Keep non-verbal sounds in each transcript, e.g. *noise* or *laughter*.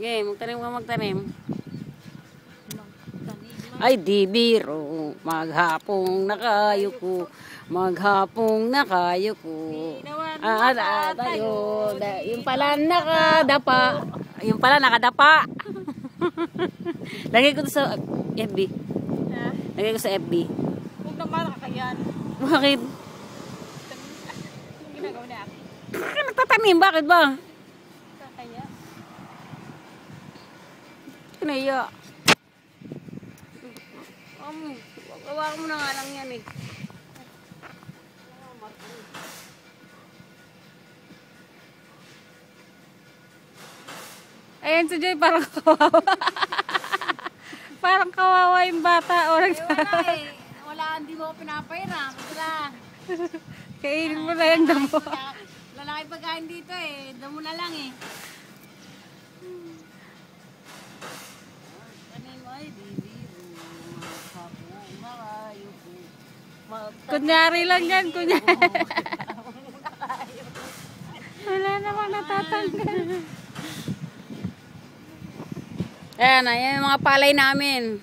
Okay, magtanim ka magtanim. Ay, di biro, maghapong nakayo ko, maghapong nakayo ko. Ah, ah, tayo, da- yung pala nakadapa. Yung pala nakadapa. *laughs* Lagay ko sa FB. Lagay ko sa FB. Huwag naman nakakayan. Bakit? Yung ginagawa Aki. Bakit nagtatanim? Bakit ba? Kinaya. Um, gawa mo na nga lang yan eh. Ayan si Joy, parang kawawa. *laughs* parang kawawa yung bata. Eh, wala eh. Wala, hindi mo ako pinapairam. Wala. *laughs* Kainin mo na yung damo. Lalaki pagkain dito eh. Damo na lang eh. *laughs* Kunyari lang yan, kunyari. Wala namang natatanggal. Ayan, ayan yung mga palay namin.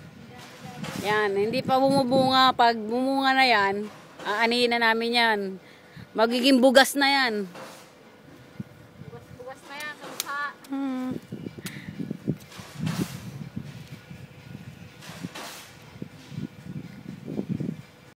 Yan, hindi pa bumubunga. Pag bumunga na yan, aanihin na namin yan. Magiging bugas na yan.